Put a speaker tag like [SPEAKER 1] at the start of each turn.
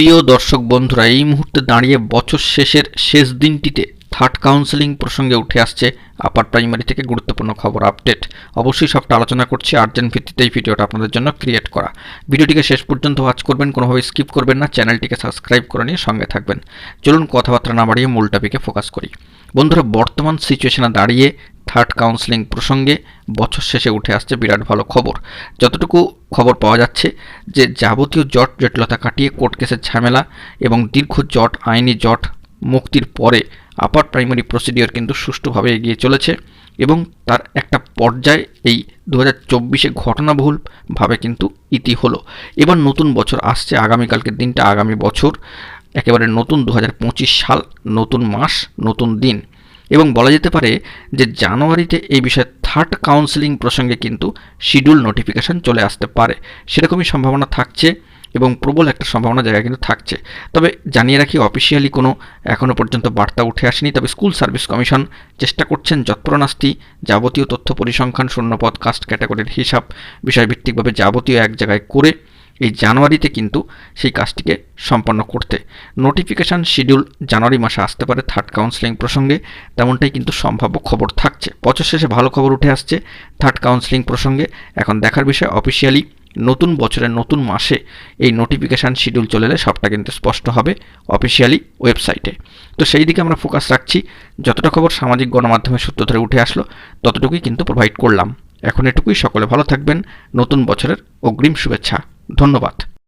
[SPEAKER 1] প্রিয় দর্শক বন্ধুরা, এই মুহূর্তে দাঁড়িয়ে বছর শেষের শেষ দিনটিতে থার্ড কাউন্সেলিং প্রসঙ্গে উঠে আসছে আপার প্রাইমারি থেকে গুরুত্বপূর্ণ খবর আপডেট অবশ্যই সবটা আলোচনা করছি আর্জেন্ট ভিত্তিতে এই ভিডিওটা আপনাদের জন্য ক্রিয়েট করা। ভিডিওটিকে শেষ পর্যন্ত ওয়াচ করবেন, কোনোভাবে স্কিপ করবেন না, চ্যানেলটিকে সাবস্ক্রাইব করে নিয়ে সঙ্গে থাকবেন। চলুন কথাবার্তা না বাড়িয়ে মূল টপিকে ফোকাস করি। বন্ধুরা, বর্তমান সিচুয়েশনে দাঁড়িয়ে থার্ড কাউন্সেলিং প্রসঙ্গে বছর শেষে উঠে আসছে বিরাট ভালো খবর। যতটুকু খবর পাওয়া যাচ্ছে যে, যাবতীয় জট জটিলতা কাটিয়ে কোর্ট কেসের ঝামেলা এবং দীর্ঘ জট, আইনি জট মুক্তির পরে আপার প্রাইমারি প্রসিডিওর কিন্তু সুষ্ঠুভাবে এগিয়ে চলেছে এবং তার একটা পর্যায়ে এই দু হাজার চব্বিশে ঘটনাবহুলভাবে কিন্তু ইতি হলো। এবার নতুন বছর আসছে, আগামীকালকের দিনটা, আগামী বছর, একেবারে নতুন দু হাজার পঁচিশ সাল, নতুন মাস, নতুন দিন। এবং বলা যেতে পারে যে জানুয়ারিতে এই বিষয়ে থার্ড কাউন্সেলিং প্রসঙ্গে কিন্তু শিডিউল নোটিফিকেশন চলে আসতে পারে। সেরকমই সম্ভাবনা থাকছে এবং প্রবল একটা সম্ভাবনা জায়গা কিন্তু থাকছে। তবে জানিয়ে রাখি অফিসিয়ালি কোনো এখনও পর্যন্ত বার্তা উঠে আসেনি, তবে স্কুল সার্ভিস কমিশন চেষ্টা করছেন যৎপরনাস্তি যাবতীয় তথ্য পরিসংখ্যান শূন্যপদ কাস্ট ক্যাটাগরির হিসাব বিষয়ভিত্তিকভাবে যাবতীয় এক জায়গায় করে এই জানুয়ারিতে কিন্তু সেই কাজটিকে সম্পন্ন করতে। নোটিফিকেশান শিডিউল জানুয়ারি মাসে আসতে পারে থার্ড কাউন্সেলিং প্রসঙ্গে। তেমনটাই কিন্তু সম্ভাব্য খবর থাকছে। বছর শেষে ভালো খবর উঠে আসছে থার্ড কাউন্সেলিং প্রসঙ্গে। এখন দেখার বিষয় অফিসিয়ালি নতুন বছরের নতুন মাসে এই নোটিফিকেশান শিডিউল চলে এলে সবটা কিন্তু স্পষ্ট হবে অফিসিয়ালি ওয়েবসাইটে তো সেই দিকে আমরা ফোকাস রাখছি। যতটা খবর সামাজিক গণমাধ্যমের সূত্র ধরে উঠে আসলো, ততটুকুই কিন্তু প্রোভাইড করলাম। এখন এটুকুই। সকলে ভালো থাকবেন। নতুন বছরের অগ্রিম শুভেচ্ছা। ধন্যবাদ।